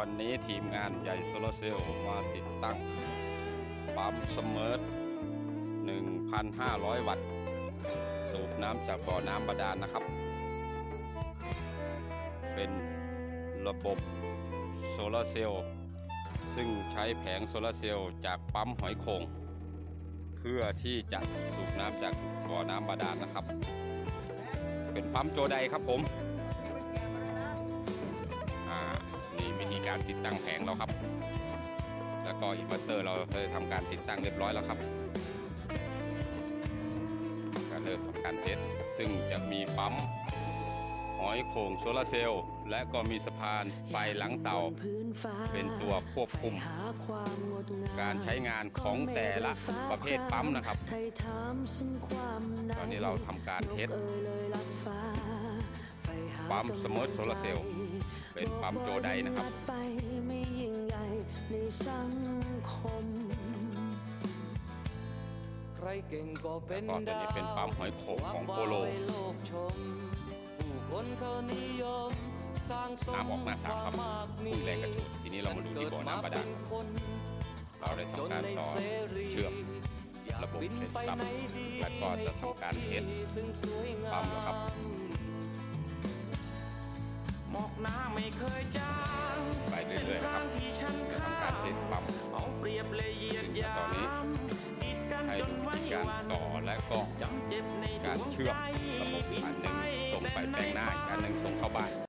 วันนี้ทีมงานใหญ่โซลาร์เซลล์มาติดตั้งปั๊มเสมอ1,500 วัตต์ สูบน้ำจากบ่อน้ำบาดาลนะครับ เป็นระบบโซลาร์เซลล์ซึ่งใช้แผงโซลาร์เซลล์จากปั๊มหอยโขงเพื่อที่จะสูบน้ำจากบ่อน้ำบาดาลนะครับ เป็นปั๊มโจไดครับผม การติดตั้งแผงเราครับ แล้วก็อินเวอร์เตอร์เราได้ทำการติดตั้งเรียบร้อยแล้วครับก็เริ่มทำการเทสซึ่งจะมีปั๊มหอยโข่งโซลาร์เซลล์และก็มีสะพานไฟหลังเตา เป็นตัวควบคุม การใช้งานของแต่ละประเภทปั๊มนะครับ ตอนนี้เราทำการเทสปั๊ม Smart Solar Cell เป็นปั๊มโจไดนะครับไปไม่ยิ่งใหญ่ในสังคมใครเก่งก็เป็นแล้วก็ตัวนี้เป็นปั๊มหอยโขงของโปโลความว่าให้โลกชมผู้คนเขานิยมสร้างสมน้ำออกหน้าสามครับวมมากมีพุ่งแรงกระฉูดทีนี้เรามาดูที่บ่อน้ำบาดาลฉัเกิมเป็นคนเราได้ทำการต่อเชื่อมระบบเสร็จสับแล้วก็จะทำการเทสซึ่งสวยงาปั๊มแล้วครับ ไม่เคยจางไปเรื่อยๆนะครับที่ฉันจะทำการติดปั๊มเอาเปรียบเลยเหยียดยาตอนนี้มให้จนดูไว้วิธีการวันต่อและก็จำเจ็บในการเชื่อมระบบอันหนึ่งส่งไปแต่งหน้าอันหนึ่งส่งเข้าบ้าน